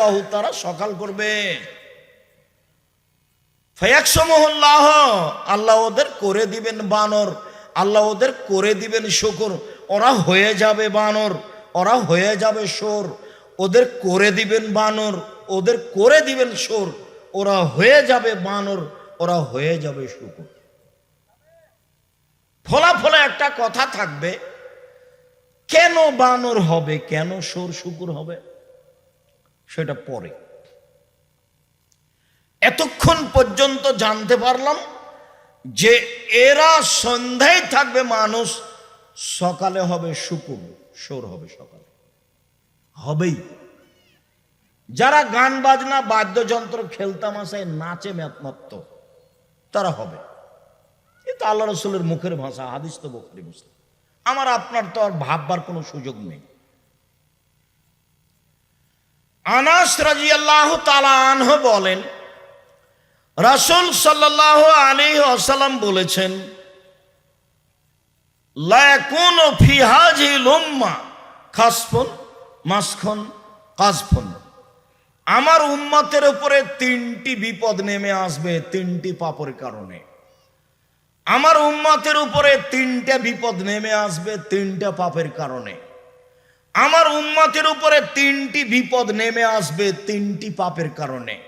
বাহু তারা সকাল করবে। ফয়াকসমল্লাহ আল্লাহ ওদের করে দিবেন বানর, আল্লাহ ওদের করে দিবেন শুকুর। ওরা হয়ে যাবে বানর, ওরা হয়ে যাবে সোর ওদের করে দিবেন বানর, ওদের করে দিবেন সোর ওরা হয়ে যাবে বানর, ওরা হয়ে যাবে শুকুর। ফলাফলে একটা কথা থাকবে, কেন বানর হবে, কেন সোর শুকুর হবে? সেটা পরে। এতক্ষণ পর্যন্ত জানতে পারলাম যে এরা সন্ধ্যায় থাকবে মানুষ, সকালে হবে শুকুর সোর হবে সকালে। হবেই। যারা গান বাজনা, বাদ্যযন্ত্র, খেলতাম আসে নাচে মাত্র তারা হবে। কিন্তু আল্লাহ রসুলের মুখের ভাষা, হাদিস তো বকরি মুসলিম। আমার আপনার তো আর ভাববার কোনো সুযোগ নেই। আনাস রাজি আল্লাহ আনহ বলেন, রাসুল সাল্লাহ আলী আসালাম বলেছেন লায়াকুন ফিহাজি লোম্মা খাসফন মাসখন কাজফন আমার উম্মতের উপরে তিনটি বিপদ নেমে আসবে, তিনটি পাপের কারণে। আমার উম্মতের উপরে তিনটা বিপদ নেমে আসবে, তিনটা পাপের কারণে। আমার উম্মতের উপরে তিনটি বিপদ নেমে আসবে, তিনটি পাপের কারণে।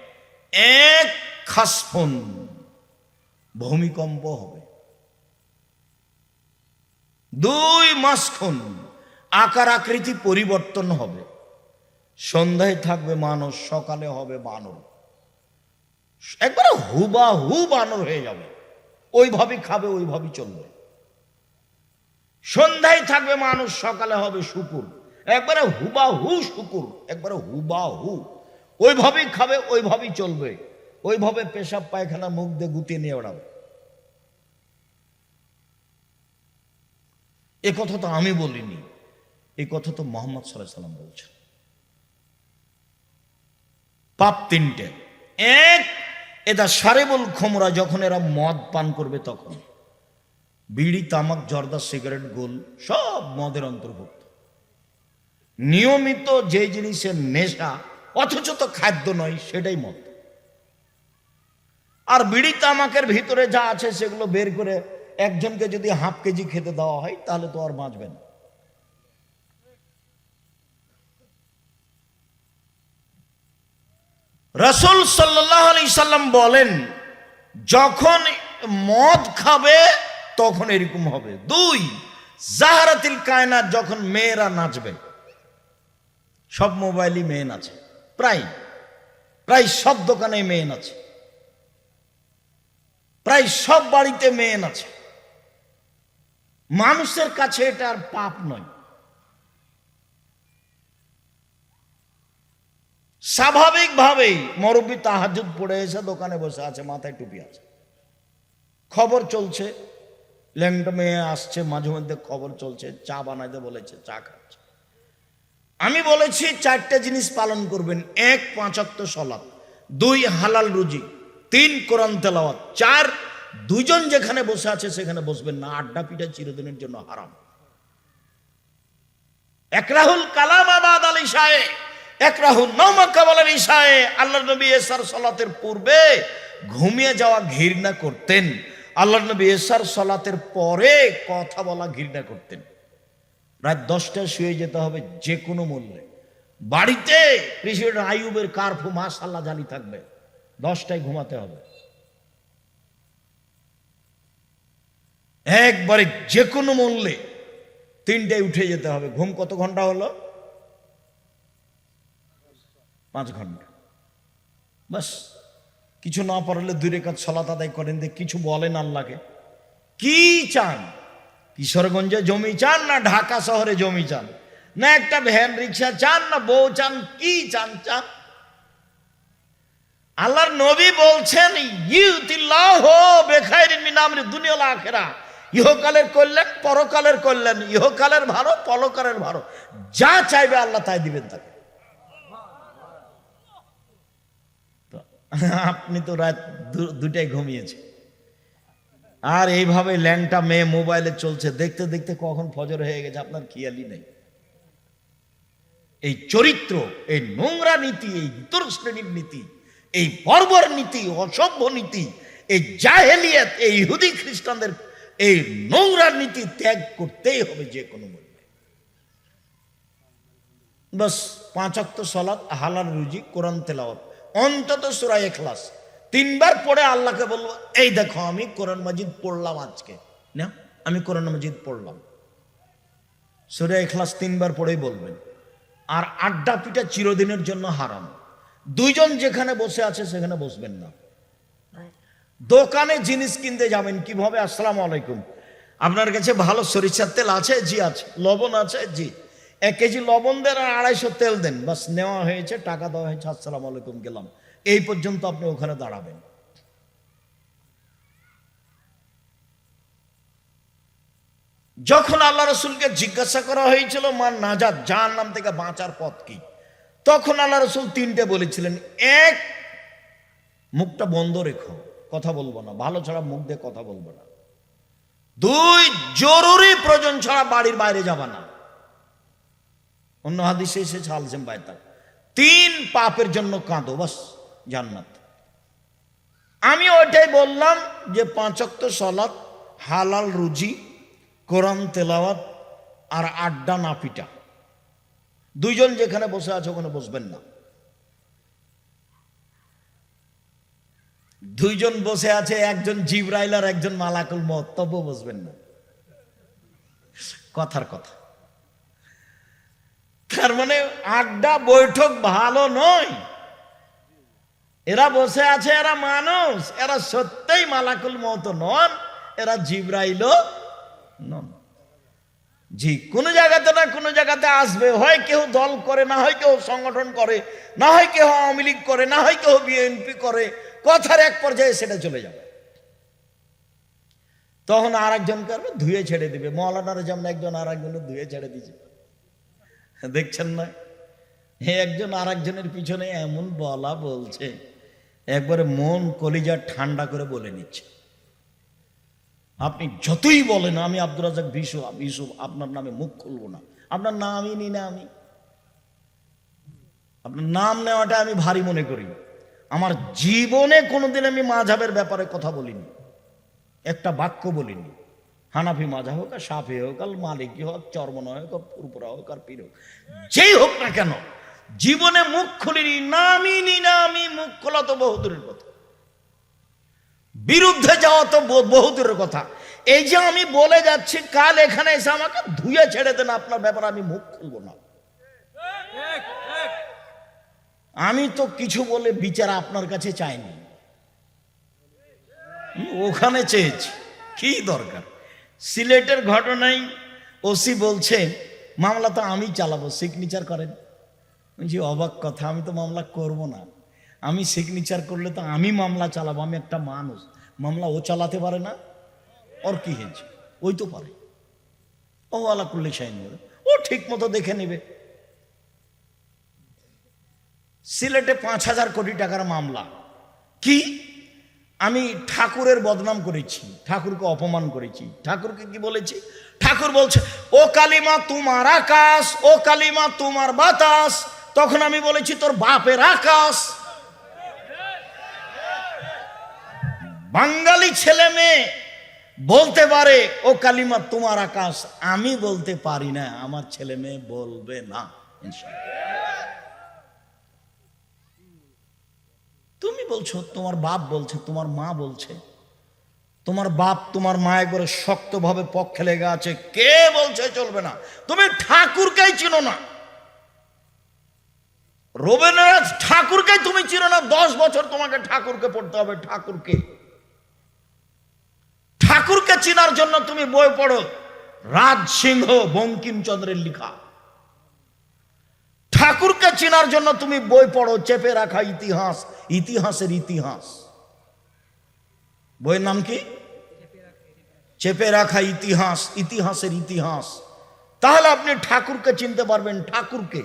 এক, খাসফন। ভূমিকম্প হবে। দুই, মাসখন। আকার আকৃতি পরিবর্তন হবে। সন্ধ্যায় থাকবে মানুষ, সকালে হবে বানর। একবারে হুবা হু বানর হয়ে যাবে। ওইভাবে খাবে, ওইভাবেই চলবে। সন্ধ্যায় থাকবে মানুষ, সকালে হবে শুকুর। একবারে হুবা হু শুকুর, একবারে হুবা হু ওইভাবেই খাবে, ওইভাবেই চলবে। ওইভাবে পেশাব, পায়খানা, মুখ দিয়ে গুটিয়ে নিয়ে ওড়াবে। এ কথা তো আমি বলিনি এই কথা তো মোহাম্মদ সাল্লাহ সাল্লাম বলছেন। পাপ তিনটে। এক, এদা সারেবল খমরা, যখন এরা মদ পান করবে তখন। বিড়ি, তামাক, জর্দা, সিগারেট, গোল, সব মদের অন্তর্ভুক্ত। নিয়মিত যে জিনিসের নেশা, অথচ তো খাদ্য নয়, সেটাই মদ। আর বিড়ি তামাকের ভিতরে যা আছে সেগুলো বের করে একজনকে যদি হাফ কেজি খেতে দেওয়া হয়, তাহলে তো আর বাঁচবে না। রসুল সাল্লাহ আলি সাল্লাম বলেন, যখন মদ খাবে, তখন এরকম হবে। দুই, জাহারাতিল কায়নাত যখন মেয়েরা নাচবে। সব মোবাইলই মেন আছে। প্রায় প্রায় সব দোকানে মেন আছে। প্রায় সব বাড়িতে মেন আছে। মানুষের কাছে এটা আর পাপ নয়। স্বাভাবিকভাবেই মরব্বী তাহাজুদ পড়ে এসে দোকানে বসে আছে, মাথায় টুপি আছে। খবর চলছে, ল্যাংটা মেয়ে আসছে, মাঝে মধ্যে খবর চলছে, চা বানাইতে বলেছে, চা খাচ্ছে। আমি বলেছি চারটে জিনিস পালন করবেন। এক পাঁচাত্তর সলাপ দুই, হালাল রুজি। তিন, কোরআন তেলাওয়াত। চার দুজন যেখানে বসে আছে সেখানে বসবেন না। আড্ডা পিঠা চিরদিনের জন্য হারাম। একরাহুল কালাম আবাদ আলী সাহেব একরাহুল নৌমাক্কা বলেন ইসায়ে আল্লাহ নবী এসার সলাতের পূর্বে ঘুমিয়ে যাওয়া ঘৃণা করতেন। আল্লাহ নবী এসার সলাতের পরে কথা বলা ঘৃণা করতেন। রাত দশটায় শুয়ে যেতে হবে যে কোনো মূল্যে। বাড়িতে প্রেসিডেন্ট আইয়ুবের কার্ফু মাসাল্লাহ জালি থাকবে। দশটায় ঘুমাতে হবে। একবারে যে কোনো মূল্যে তিনটায় উঠে যেতে হবে। ঘুম কত ঘণ্টা হলো? পাঁচ ঘণ্টা। বাস, কিছু না পারলে দুই রেখাত সলাত আদায় করেন যে কিছু বলেন আল্লাহকে। কি চান? কিশোরগঞ্জে জমি চান না, ঢাকা শহরে জমি চান? না একটা ভ্যান, রিক্সা চান না, বউ চান, কি চান চান? আল্লাহর নবী বলছেন ইহকালের কল্যাণ, পরকালের কল্যাণ, ইহকালের ভালো, পরকালের ভালো। যা চাইবে আল্লাহ তাই দিবেন তাকে। আপনি তো রাত দু- দুটায় ঘুমিয়েছে আর এইভাবে ল্যাংটা মেয়ে মোবাইলে চলছে, দেখতে দেখতে কখন ফজর হয়ে গেছে, আপনার খেয়ালই নেই? এই চরিত্র, এই নোংরা নীতি, এই ইতর শ্রেণির নীতি, এই বর্বর নীতি, অসভ্য নীতি, এই জাহেলিয়াত, এই ইহুদি খ্রিস্টানদের, এই নোংরা নীতি ত্যাগ করতেই হবে যে কোনো মূল্যে বাস পাঁচাক্ত সলাৎ হালাল রুজি, কোরআন তেলাওয়াত, অন্তত সুরাই এখলাস তিনবার পড়ে আল্লাহকে বলব, এই দেখো, আমি কোরআন মাজিদ পড়লাম আজকে। না আমি কোরআন মাজিদ পড়লাম। সুরে এখলাস তিনবার পড়েই বলবেন। আর আড্ডা পিটা চিরদিনের জন্য হারাম। দুইজন যেখানে বসে আছে, সেখানে বসবেন না। দোকানে জিনিস কিনতে যাবেন কীভাবে? আসসালামু আলাইকুম। আপনার কাছে ভালো সরিষার তেল আছে? জি আছে। লবণ আছে? জি। এক কেজি লবণ দেন আর আড়াইশো তেল দেন। বাস নেওয়া হয়েছে, টাকা দেওয়া হয়েছে, আসসালামু আলাইকুম গেলাম। এই পর্যন্ত আপনি ওখানে দাঁড়াবেন। যখন আল্লাহ রসুলকে জিজ্ঞাসা করা হয়েছিল, মা নাজাদ যার নাম থেকে বাঁচার পথ কি? তখন আল্লাহ রসুল তিনটে বলেছিলেন, এক, মুখটা বন্ধ রেখো, কথা বলব না, ভালো ছাড়া মুখ দিয়ে কথা বলব না। দুই, জরুরি প্রয়োজন ছাড়া বাড়ির বাইরে যাবা না। অন্য হাদিসে এসে ছালছেন বাইতা তিন, পাপের জন্য কাঁদো, বাস। জান্নাত। আমি ওইটাই বললাম যে পাঁচক্ত সলাৎ হালাল রুজি, কোরআন তেলাওয়াত আর আড্ডা না পিটা দুইজন যেখানে বসে আছে ওখানে বসবেন না। দুইজন বসে আছে, একজন জিব্রাইল আর একজন মালাকুল মত তবু বসবেন না। কথার কথা। তার মানে আড্ডা বৈঠক ভালো নয়। এরা বসে আছে, এরা মানুষ, এরা সত্যই মালাকুল মত নন, এরা জিব্রাইলও নন। জি, কোন জায়গাতে না কোনো জায়গাতে আসবে, হয় কেউ দল করে, না হয় কেউ সংগঠন করে, না হয় কেউ আওয়ামী লীগ করে, না হয় কেউ বিএনপি করে, কথার এক পর্যায়ে সেটা চলে যাবে। তখন আর একজন করবে, ধুয়ে ছেড়ে দিবে। মৌলানারা যেমন একজন আর একজনের ধুয়ে ছেড়ে দিয়েছে। দেখছেন না? হে একজন আর একজনের পিছনে এমন বলা বলছে। একবারে মন কলিজা ঠান্ডা করে বলে নিচ্ছে। আপনি যতই বলেন, আমি আব্দুর রাজাক বিশু ইউসুফ আপনার নামে মুখ খুলবো না। আপনার নামই নি না আমি। আপনার নাম নেওয়াটা আমি ভারী মনে করি। আমার জীবনে কোনোদিন আমি মাঝাবের ব্যাপারে কথা বলিনি। একটা বাক্য বলিনি। হানাফি মাঝা হোক আর সাফি হোক আর মালিকি হোক চর্মনা হোক আর পুরপুরা হোক আর পীর হোক, যেই হোক না কেন জীবনে মুখ খুলিনি নামই নি না আমি মুখ খোলা তো বহুদূরের কথা। বিরুদ্ধে যাওয়া তো বহুদূরের কথা। এই যে আমি বলে যাচ্ছি, কাল এখানে এসে আমাকে ধুয়ে ছেড়ে দেন, আপনার ব্যাপারে আমি মুখ খুলবো না। আমি তো কিছু বলে বিচার আপনার কাছে চাইনি। ওখানে চেয়েছি, কি দরকার? সিলেটের ঘটনায় ওসি বলছে মামলা তো আমি চালাবো সিগনেচার করেন। বলছি অবাক কথা, আমি তো মামলা করব না। আমি সিগনেচার করলে তো আমি মামলা চালাবো, আমি একটা মানুষ। মামলা ও চালাতে পারে না, ওর কি হয়েছে ওই তো পারে। ও আলা করলে সাইন নেবে ও ঠিক মতো দেখে নেবে। সিলেটে পাঁচ হাজার কোটি টাকার মামলা। কি? আমি ঠাকুরের বদনাম করেছি, ঠাকুরকে অপমান করেছি। ঠাকুরকে কি বলেছি? ঠাকুর বলছে, ও কালিমা তোমার আকাশ, ও কালিমা তোমার বাতাস তখন আমি বলেছি, তোর বাপের আকাশ। বাঙালি ছেলে মেয়ে বলতে পারে, ও কালিমা, তোমার আকাশ, আমি বলতে পারি না, আমার ছেলে মেয়ে বলবে না। তুমি বলছো, তোমার বাপ বলছে, তোমার মা বলছে, তোমার বাপ তোমার মা একবারে শক্তভাবে পক্ষে লেগে আছে, কে বলছে চলবে না? তুমি ঠাকুরকেই চিনো না। রবীন্দ্রনাথ ঠাকুরকে তুমি চিনো না, দশ বছর তোমাকে ঠাকুরকে পড়তে হবে, ঠাকুরকে। ঠাকুরকে চিনার জন্য তুমি বই পড়ো, রাজ সিংহ বঙ্কিমচন্দ্রের লিখা। ঠাকুরকে চেনার জন্য তুমি বই পড়ো, চেপে রাখা ইতিহাস, ইতিহাসের ইতিহাস। বইয়ের নাম কি? চেপে রাখা ইতিহাস, ইতিহাসের ইতিহাস। তাহলে আপনি ঠাকুরকে চিনতে পারবেন, ঠাকুরকে।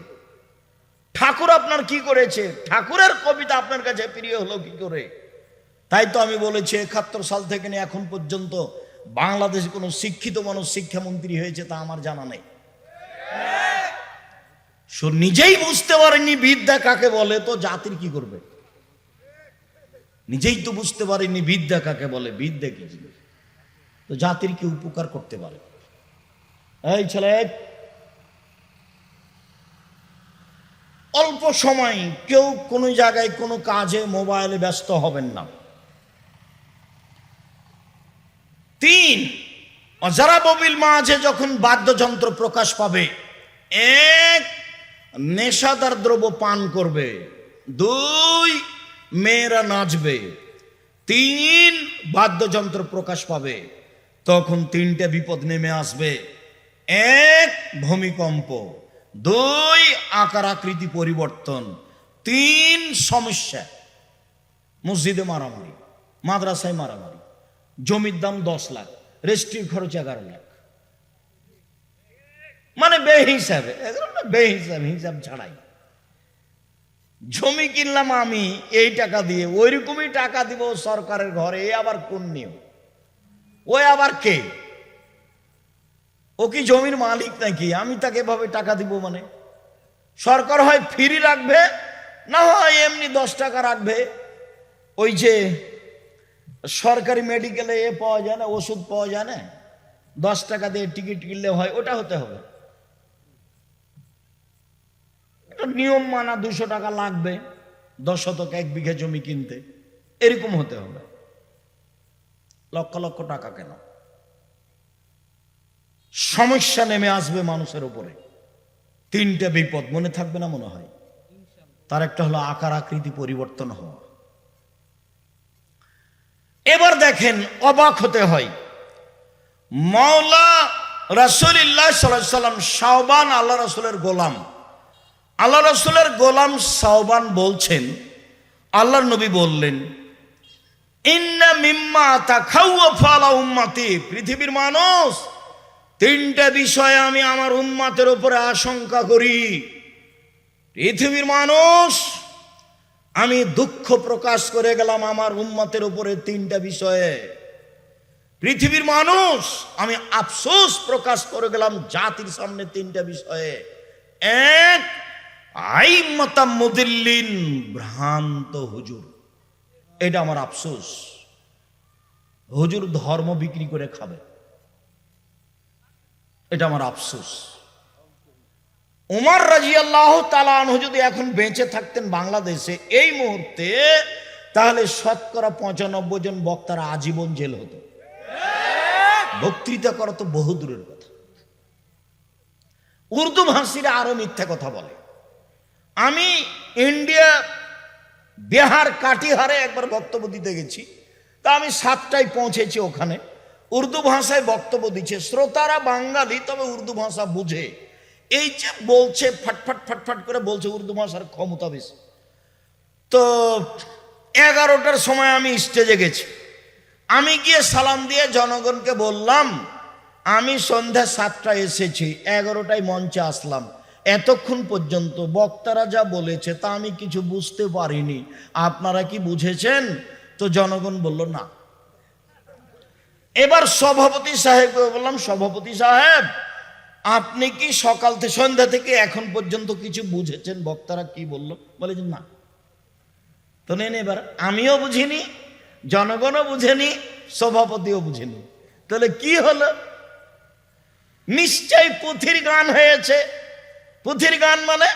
ঠাকুর আপনার কি করেছে? ঠাকুরের কবিতা আপনার কাছে প্রিয় হলো কি করে? তাই তো আমি বলেছি, একাত্তর সাল থেকে নিয়ে এখন পর্যন্ত বাংলাদেশে কোনো শিক্ষিত মানুষ শিক্ষামন্ত্রী হয়েছে তা আমার জানা নেই। সে নিজেই বুঝতে পারেনি বিদ্যা কাকে বলে, তো জাতির কি করবে? নিজেই তো বুঝতে পারেনি বিদ্যা কাকে বলে, বিদ্যা কি জিনিস? তো জাতির কি উপকার করতে পারে? এই ছেলে অল্প সময় কেউ কোনো জায়গায় কোনো কাজে মোবাইলে ব্যস্ত হবেন না। তিন অজারা ববিল মাঝে যখন বাদ্যযন্ত্র প্রকাশ পাবে, এক, নেশাদার দ্রব্য পান করবে, দুই, মেয়েরা নাচবে, তিন, বাদ্যযন্ত্র প্রকাশ পাবে, তখন তিনটে বিপদ নেমে আসবে, এক, ভূমিকম্প। দুই আকার আকৃতি পরিবর্তন, তিন সমস্যা। মসজিদে মারামারি, মাদ্রাসায় মারামারি, জমির দাম দশ লাখ রেজিস্ট্রির খরচ এগারো লাখ। মানে বে হিসাবে বে হিসাবে হিসাব ছাড়াই। জমি কিনলাম আমি, এই টাকা দিয়ে ওই রকমই টাকা দিব সরকারের ঘরে, এ আবার কোন নিয়ম? ওই আবার কে? ও কি জমির মালিক নাকি? আমি তাকে এভাবে টাকা দিব মানে? সরকার হয় ফ্রি রাখবে, না হয় এমনি দশ টাকা রাখবে। ওই যে সরকারি মেডিকেলে এ পাওয়া যায় না, ওষুধ পাওয়া যায় না, দশ টাকা দিয়ে টিকিট কিনলে হয়, ওটা হতে হবে। নিয়ম মানা দুশো টাকা লাগবে, দশ শতক এক বিঘা জমি কিনতে, এরকম হতে হবে। লক্ষ লক্ষ টাকা কেন? সমস্যা নেমে আসবে মানুষের উপরে। তিনটে বিপদ মনে থাকবে না মনে হয়? তার একটা হলো আকার আকৃতি পরিবর্তন হওয়া। এবার দেখেন অবাক হতে হয়। মাওলা রাসুলিল্লাহ সাল্লাম সাহবান আল্লাহ রসুলের গোলাম। আল্লাহ রসুলের গোলাম সাহবান বলছেন, আল্লাহর নবী বললেন, ইন্না মিম্মা তা খাওয়া ফালা উম্মাতি। পৃথিবীর মানুষ তিনটা বিষয়ে আমি আমার উম্মাতের উপরে আশঙ্কা করি। পৃথিবীর মানুষ, আমি দুঃখ প্রকাশ করে গেলাম আমার উম্মতের উপরে তিনটা বিষয়ে। পৃথিবীর মানুষ, আমি আফসোস প্রকাশ করে গেলাম জাতির সামনে তিনটা বিষয়ে। এক আইমতা মুদিল্লিন, ভ্রান্ত হুজুর। এটা আমার আফসোস। হুজুর ধর্ম বিক্রি করে খাবে। এটা আমার আফসোস। উমর রাজি আল্লাহ তালানহ যদি এখন বেঁচে থাকতেন বাংলাদেশে এই মুহূর্তে, তাহলে শতকরা পঁচানব্বই জন বক্তারা আজীবন জেল হতো। বক্তৃতা করা তো বহু দূরের কথা। উর্দু ভাষীরা আরও মিথ্যা কথা বলে। আমি ইন্ডিয়া, বিহার, কাটিহারে একবার বক্তব্য দিতে গেছি। তা আমি সাতটায় পৌঁছেছি ওখানে। উর্দু ভাষায় বক্তব্য দিচ্ছে, শ্রোতারা বাঙালি, তবে উর্দু ভাষা বুঝে। এই যে বলছে ফাটফাট ফাটফাট করে বলছে, উর্দু ভাষার ক্ষমতা বেশি। তো এগারোটার সময় আমি স্টেজে গেছি। আমি গিয়ে সালাম দিয়ে জনগণকে বললাম, আমি সন্ধ্যা সাতটায় এসেছি, এগারোটায় মঞ্চে আসলাম। এতক্ষণ পর্যন্ত বক্তারা যা বলেছে, তা আমি কিছু বুঝতে পারিনি। আপনারা কি বুঝেছেন? তো জনগণ বলল, না। এবার সভাপতি সাহেবকে বললাম, সভাপতি সাহেব, আপনি কি সকাল থেকে সন্ধ্যা থেকে এখন পর্যন্ত কিছু বুঝেছেন? বক্তারা কি বলল? বলে যে না। তো নেন এবার, আমিও বুঝিনি, জনগণও বুঝেনি, সভাপতিও বুঝেনি। তাহলে কি হলো? নিশ্চয় পুথির গান হয়েছে। পুথির গান মানে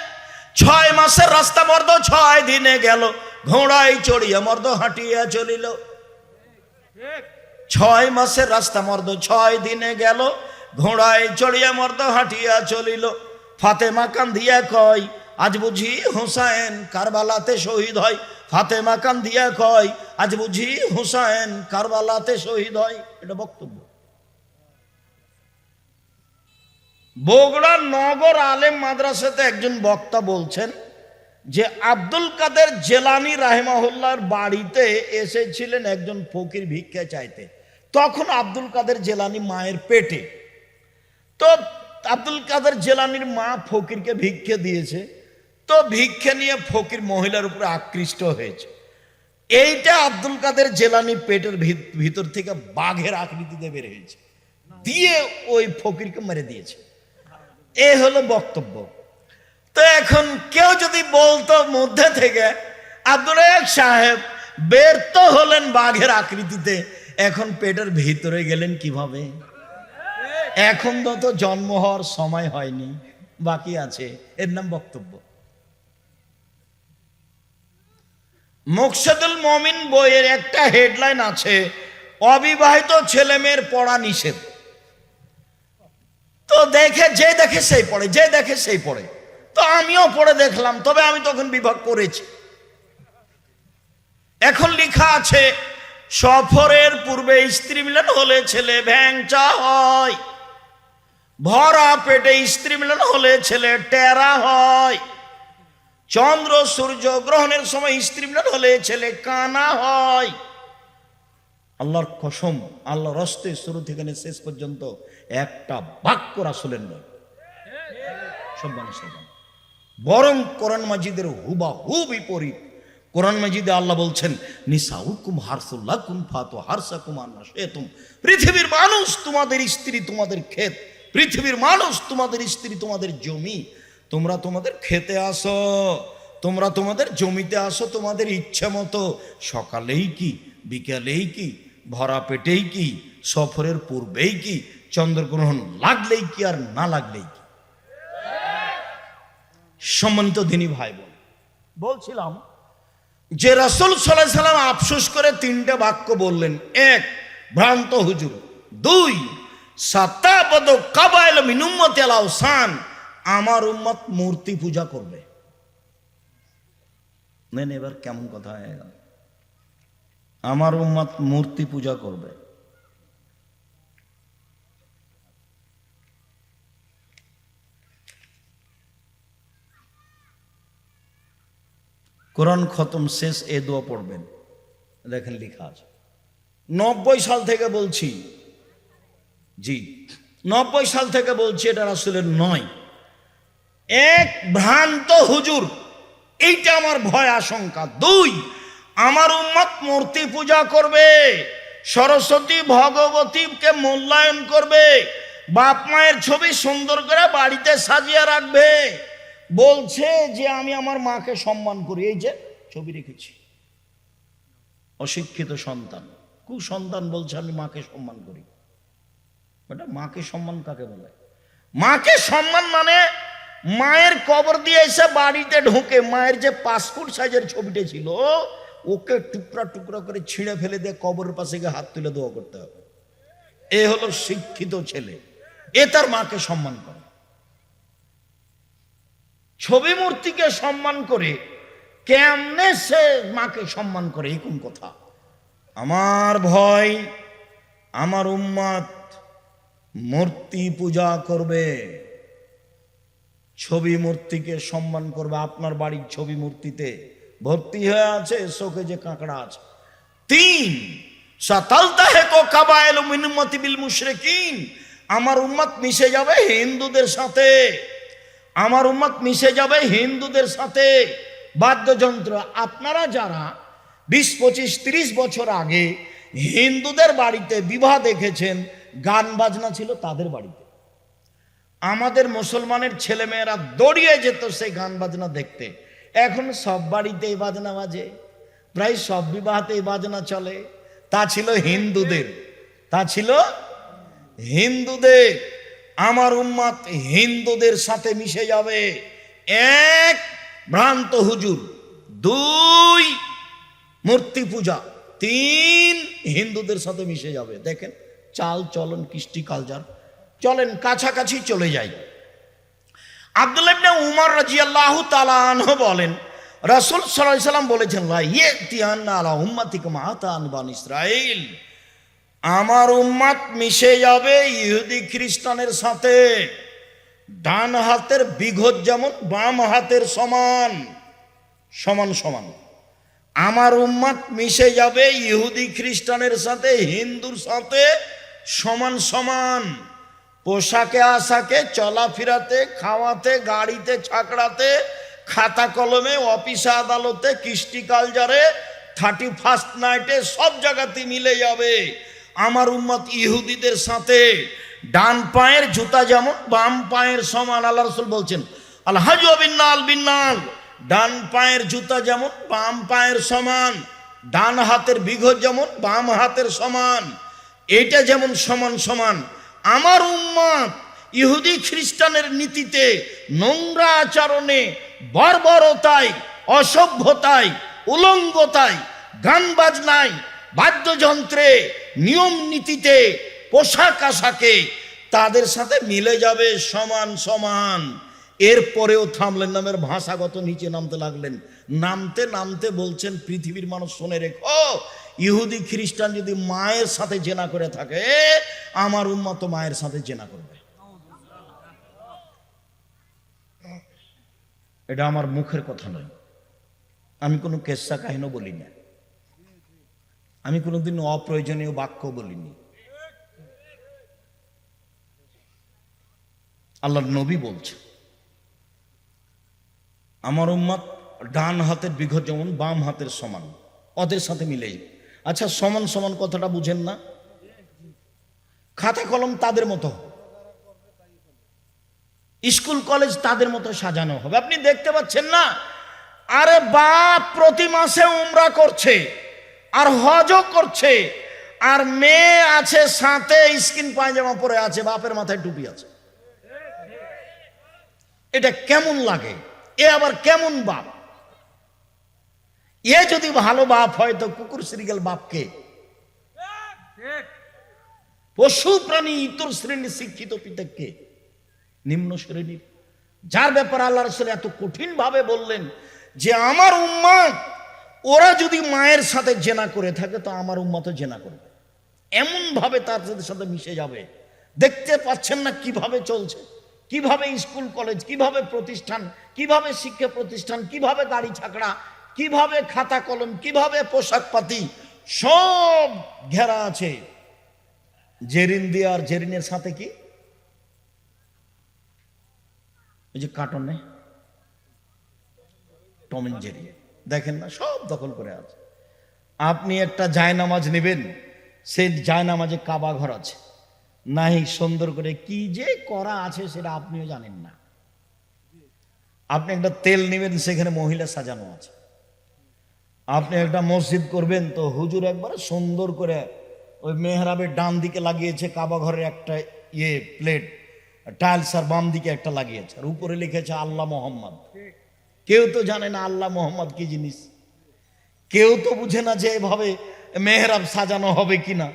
ছয় মাসের রাস্তা মর্দ ছয় দিনে গেল, ঘোড়ায় চড়িয়া মর্দ হাঁটিয়া চলিল ছয় মাসের রাস্তা মর্দ, ছয় দিনে গেল, ঘোড়ায় চড়িয়া মর্দ হাঁটিয়া চলিল। ফাতেমা কান্দিয়া কয়, আজ বুঝি হুসাইন কারবালাতে শহীদ হয়। ফাতেমা কান্দিয়া কয়, আজ বুঝি হুসাইন কারবালাতে শহীদ হয়। এটা বক্তব্য। বগুড়া নগর আলেম মাদ্রাসাতে একজন বক্তা বলছেন যে আব্দুল কাদের জেলানি রাহেমাহুল্লার বাড়িতে এসেছিলেন একজন ফকির ভিক্ষা চাইতে। তখন আব্দুল কাদের জেলানি মায়ের পেটে। তো আব্দুল কাদের জেলানির মা ফকিরকে ভিক্ষে দিয়েছে। তো ভিক্ষে নিয়ে ফকির মহিলার উপরে আকৃষ্ট হয়েছে। এইটা আব্দুল কাদের জেলানি পেটের ভিত- ভিতর থেকে বাঘের আকৃতিতে বের হয়েছে। দিয়ে ওই ফকিরকে মেরে দিয়েছে। এ হলো বক্তব্য। তো এখন কেউ যদি বলতো মধ্যে থেকে, আব্দুল সাহেব বের তো হলেন বাঘের আকৃতিতে, এখন পেটের ভিতরে গেলেন কীভাবে? এখন তো জন্ম হওয়ার সময় হয়নি, বাকি আছে, এর নাম বক্তব্য। মুকসেদুল মমিন বইয়ের একটা হেডলাইন আছে, অবিবাহিত ছেলে মেয়ের পড়া নিষেধ। তো দেখে, যে দেখে সেই পড়ে, যে দেখে সেই পড়ে। তো আমিও পড়ে দেখলাম, তবে আমি তখন বিভাগ করেছি। এখন লেখা আছে, সফরের পূর্বে স্ত্রী মিলন হলে ছেলে ভ্যাংচা হয়, ভরা পেটে স্ত্রী মিলন হলে ছেলে টেরা হয়, চন্দ্র সূর্য গ্রহণের সময় স্ত্রী মিলন হলে ছেলে কানা হয়। আল্লাহর কসম আল্লাহ রস্তে শুরু থেকে শেষ পর্যন্ত একটা বাক্য রাসুলের নয়। সব মানুষের। বরং কোরআন মাজিদের হুবা হু বিপরীত। কোরআন মাজিদে আল্লাহ বলছেন নিসা হারসুল্লাহ কুম ফাতো হারসা কুমার না তুম পৃথিবীর মানুষ তোমাদের স্ত্রী, তোমাদের ক্ষেত। পৃথিবীর মানুষ তোমাদের স্ত্রী, তোমাদের জমি। তোমরা তোমাদের খেতে আসো, তোমরা তোমাদের জমিতে আসো, তোমাদের ইচ্ছা মতো। সকালেই কি, বিকালেই কি, ভরা পেটেই কি, সফরের পূর্বেই কি, চন্দ্রগ্রহণ লাগলেই কি আর না লাগলেই কি? সম্মানিত দিনী ভাই বোন বলছিলাম যে রাসুল সাল্লাহ সাল্লাম আফসোস করে তিনটে বাক্য বললেন। এক ভ্রান্ত হুজুর। দুই সাতাপদ কাবাইল মিনুম্মত আলাউসান আমার উম্মত মূর্তি পূজা করবে। নেন এবার কেমন কথা হয়ে গেল। আমার উম্মত মূর্তি পূজা করবে। কোরআন খতম শেষ, এ দোয়া পড়বেন। দেখেন লেখা আছে। নব্বই সাল থেকে বলছি। জি, নব্বই সাল থেকে বলছি, এটা আসলে নয়। এক ভ্রান্ত হুজুর, এইটা আমার ভয় আশঙ্কা। দুই, আমার উম্মত মূর্তি পূজা করবে, সরস্বতী ভগবতীকে মূল্যায়ন করবে, বাপ মায়ের ছবি সুন্দর করে বাড়িতে সাজিয়ে রাখবে। বলছে যে আমি আমার মাকে সম্মান করি। এই যে ছবি রেখেছি। অশিক্ষিত সন্তান। কুসন্তান বলছে, আমি মাকে সম্মান করি। বেটা, মাকে সম্মান কাকে বলে? মাকে সম্মান মানে মায়ের কবর দিয়ে এসে বাড়িতে ঢুকে মায়ের যে পাসপোর্ট সাইজের ছবিটা ছিল, ওকে টুকরা টুকরা করে ছিঁড়ে ফেলে দিয়ে কবরের পাশে গিয়ে হাত তুলে দোয়া করতে হবে। এ হলো শিক্ষিত ছেলে। এ তার মাকে সম্মান করে। ছবি মূর্তিকে সম্মান করে কেমনে সে মাকে সম্মান করে, এই কোন কথা? আমার ভয়, আমার উম্মাদ মূর্তি পূজা করবে, ছবি মূর্তিকে সম্মান করবে আপনার বাড়ির ছবি মূর্তিতে। ভর্তি হয়ে আছে, শোকে যে কাঁকড়া আছে। তিন আমার উম্মত মিশে যাবে হিন্দুদের সাথে। আমার উম্মত মিশে যাবে হিন্দুদের সাথে। বাদ্যযন্ত্র, আপনারা যারা বিশ, পঁচিশ, তিরিশ বছর আগে হিন্দুদের বাড়িতে বিবাহ দেখেছেন, গান বাজনা ছিল তাদের বাড়িতে। আমাদের মুসলমানের ছেলেমেয়েরা দৌড়িয়ে যেত সেই গান বাজনা দেখতে। এখন সব বাড়িতেই বাজনা বাজে। প্রায় সব বিবাহতেই বাজনা চলে। তা ছিল হিন্দুদের। তা ছিল হিন্দুদের। আমার উম্মাত হিন্দুদের সাথে মিশে যাবে। এক ভ্রান্ত হুজুর, দুই মূর্তি পূজা, তিন হিন্দুদের সাথে মিশে যাবে। দেখেন, চাল চলন, কৃষ্টি কালচার। চলেন, কাছাকাছি চলে যাই। আব্দুল্লাহ ইবনে উমর রাদিয়াল্লাহু তাআলা আনহু বলেন, রাসূল সাল্লাম বলেছেন লা ইয়াতিয়ান্না আলা উম্মাতিকুম আতান বান ইসরাইল আমার উম্মাত মিশে যাবে ইহুদি খ্রিস্টানের সাথে। ডান হাতের বিঘত যেমন, বাম হাতের সমান। সমান সমান। আমার উম্মাত মিশে যাবে ইহুদি খ্রিস্টানের সাথে, হিন্দুর সাথে, সমান সমান। পোশাকে, আশাকে, চলাফেরাতে, খাওয়াতে, গাড়িতে, ছাকড়াতে, খাতা কলমে, অফিসে, আদালতে, কৃষ্টি কালচারে, থার্টি ফার্স্ট নাইটে সব জায়গাতে মিলে যাবে। আমার উম্মত ইহুদিদের সাথে ডান পায়ের জুতা যেমন, বাম পায়ের সমান, আল্লাহ রসুল বলছেন, আল হাজ বিন্নাল বিন্নাল ডান পায়ের জুতা যেমন, বাম পায়ের সমান, ডান হাতের বিঘত যেমন, বাম হাতের সমান এটা যেমন সমান সমান। আমার উম্মাদ ইহুদি খ্রিস্টানের নীতিতে নোংরা আচরণে, বর্বরতায়, অসভ্যতায়, উলঙ্গতায়, গান বাজনায় বাদ্যযন্ত্রে, নিয়ম নীতিতে, পোশাক আশাকে তাদের সাথে মিলে যাবে সমান সমান। এরপরেও থামলেন নামের ভাষাগত নিচে নামতে লাগলেন। নামতে নামতে বলছেন, পৃথিবীর মানুষ শুনে রেখো, ইহুদি, খ্রিস্টান যদি মায়ের সাথে জেনা করে থাকে, আমার উন্মত মায়ের সাথে জেনা করবে। এটা আমার মুখের কথা নয়। আমি কোনো কেসা কাহিনী বলি না। আমি কোনোদিন অপ্রয়োজনীয় বাক্য বলিনি। আল্লাহর নবী বলছে, আমার উম্মাদ ডান হাতের বিঘত যেমন বাম হাতের সমান, ওদের সাথে মিলে। আচ্ছা সমান সমান কথাটা বুঝেন না। খাতা কলম তাদের মতো। স্কুল, কলেজ তাদের মতো সাজানো হবে। আপনি দেখতে পাচ্ছেন না? আরে বাপ, প্রতি মাসে উমরা করছে। আর হজও করছে। আর মেয়ে আছে সাথে, স্কিন পায়জামা পরে আছে, বাপের মাথায় টুপি আছে। এটা কেমন লাগে? এ আবার কেমন বাপ? এ যদি ভালো বাপ হয়, তো কুকুর শ্রীগেল বাপকে। পশু প্রাণী ইতর শ্রেণির শিক্ষিত পিতাকে। নিম্ন শ্রেণির। যার ব্যাপারে আল্লাহ রসুল এত কঠিন ভাবে বললেন যে, আমার উম্মাদ ওরা যদি মায়ের সাথে জেনা করে থাকে, তো আমার উম্মাতও জেনা করবে। এমন ভাবে তাদের সাথে মিশে যাবে। দেখতে পাচ্ছেন না কীভাবে চলছে। কীভাবে স্কুল, কলেজ, কীভাবে প্রতিষ্ঠান, কীভাবে শিক্ষা প্রতিষ্ঠান, কীভাবে গাড়ি ছাকড়া, কীভাবে খাতা কলম, কীভাবে পোশাক পাতি সব ঘেরা আছে। জেরিন দিয়ে আর জেরিনের সাথে কি? ওই যে কার্টনে টম এন্ড জেরি। দেখেন না, সব দখল করে আছে। আপনি একটা জায়নামাজ নেবেন সেই জায়নামাজে কাবা ঘর আছে। নাহি সুন্দর করে কি যে করা আছে সেটা আপনিও জানেন না। আপনি একটা তেল নেবেন, সেখানে মহিলা সাজানো আছে। আপনি একটা মসজিদ করবেন, তো হুজুর একবার সুন্দর করে ওই মেহরাবের ডান দিকে লাগিয়েছে কাবা ঘরের একটা ইয়ে প্লেট টাইলস আর বাম দিকে একটা লাগিয়েছে, আর উপরে লিখেছে আল্লাহ মোহাম্মদ। কেউ তো জানে না আল্লাহ মোহাম্মদ কি জিনিস। কেউ তো বুঝে না যে এভাবে মেহরাব সাজানো হবে কি না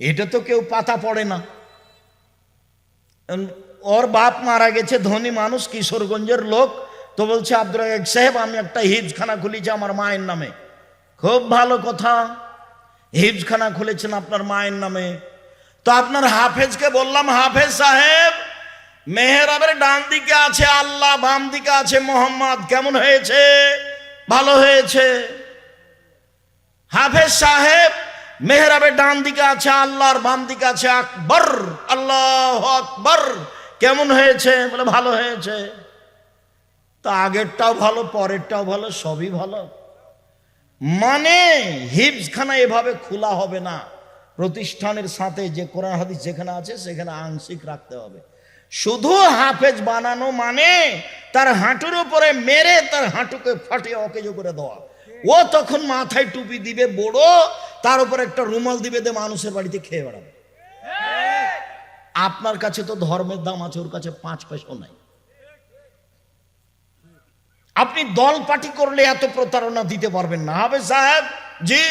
এটা তো কেউ পাতা পড়ে না। ওর বাপ মারা গেছে, ধনী মানুষ, কিশোরগঞ্জের লোক। তো বলছে আব্দুল সাহেব, আমি একটা হিজখানা খুলেছি আমার মায়ের নামে। খুব ভালো কথা। হিজখানা খুলেছেন আপনার মায়ের নামে। তো আপনার হাফেজকে বললাম, হাফেজ সাহেব মেহরাবের ডান দিকে আছে আল্লাহ, বাম দিকে আছে মোহাম্মদ। কেমন হয়েছে? ভালো হয়েছে। হাফেজ সাহেব, মেহরাবের ডান দিকে আছে আল্লাহর, বাম দিকে আছে আকবর। আল্লাহ আকবর। কেমন হয়েছে? বলে ভালো হয়েছে। তা আগেরটাও ভালো, পরেরটাও ভালো, সবই ভালো। মানে হিপসখানা এভাবে খোলা হবে না। প্রতিষ্ঠানের সাথে যে কোরআন হাদিস যেখানে আছে, সেখানে আংশিক রাখতে হবে। শুধু হাফেজ বানানো মানে তার হাঁটুর উপরে মেরে তার হাঁটুকে ফাটিয়ে অকেজো করে দেওয়া। ও তখন মাথায় টুপি দিবে, বড়, তার উপর একটা রুমাল দিবে দে মানুষের বাড়িতে খেয়ে বেড়াবে। আপনার কাছে তো ধর্মের দাম আছে, ওর কাছে পাঁচ পয়সাও নাই। আপনি দল পার্টি করলে এত প্রতারণা দিতে পারবেন না। হবে সাহেব, জি?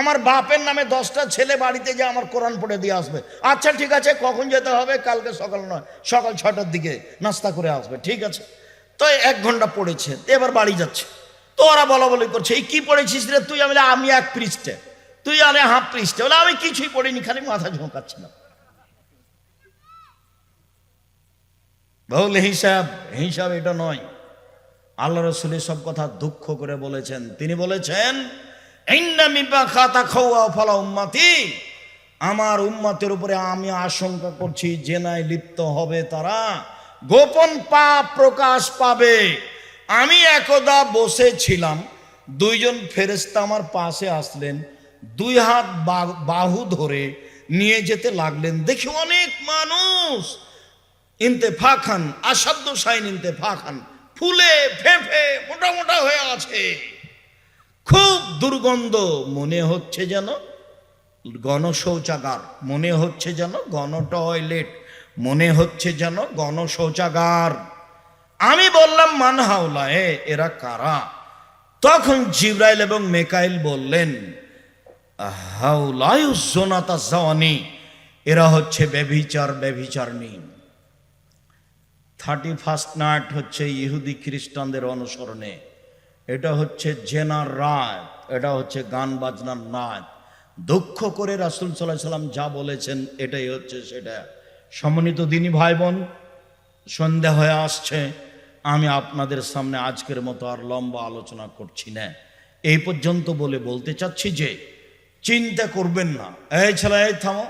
আমার বাপের নামে দশটা ছেলে বাড়িতে যে আমার কোরআন পড়ে দিয়ে আসবে। আচ্ছা ঠিক আছে, কখন যেতে হবে? কালকে সকাল নয়, সকাল ছটার দিকে নাস্তা করে আসবে, ঠিক আছে? তো এক ঘণ্টা পড়েছে, এবার বাড়ি যাচ্ছে। তো ওরা বলা বলি করছে, এই কি পড়েছিস রে তুই? আমি আমি এক পৃষ্ঠে। তুই আরে হাফ পৃষ্ঠে। বলে, আমি কিছুই পড়িনি, খালি মাথা ঝোঁকাচ্ছিলাম। বলে হিসাব হিসাব এটা নয়। আল্লাহ রসুল সব কথা দুঃখ করে বলেছেন। তিনি বলেছেন "ইন্না খাতা খাওয়া ফলা উম্মাতি। আমার উম্মাতের উপরে আমি আশঙ্কা করছি, জেনায় লিপ্ত হবে তারা। গোপন পাপ প্রকাশ পাবে। আমি একদা বসেছিলাম, দুইজন ফেরেস্তা আমার পাশে আসলেন, দুই হাত বাহু ধরে নিয়ে যেতে লাগলেন। দেখি অনেক মানুষ। ইনতে খান আসাধ্য সাইন ইন্তেফা খান ফুলে ফেঁপে মোটা মোটা হয়ে আছে। খুব দুর্গন্ধ, মনে হচ্ছে যেন গণ শৌচাগার মনে হচ্ছে যেন গণ টয়লেট, মনে হচ্ছে যেন গণ শৌচাগার আমি বললাম মানহাওলা এ এরা কারা? তখন জিব্রাইল এবং মেকাইল বললেন হাউলায়ুজোনাতা জাওয়ানি, এরা হচ্ছে ব্যভিচার ব্যভিচারণী। থার্টি ফার্স্ট নাইট হচ্ছে ইহুদি খ্রিস্টানদের অনুসরণে। এটা হচ্ছে জেনার রাত, এটা হচ্ছে গান বাজনার নাচ দুঃখ করে রাসুল সাল্লাহ সাল্লাম যা বলেছেন, এটাই হচ্ছে সেটা। সমন্বিত দিনী ভাই বোন সন্ধ্যা হয়ে আসছে, আমি আপনাদের সামনে আজকের মতো আর লম্বা আলোচনা করছি না। এই পর্যন্ত বলে বলতে চাচ্ছি যে, চিন্তা করবেন না। এই ছেলে, এই থামো।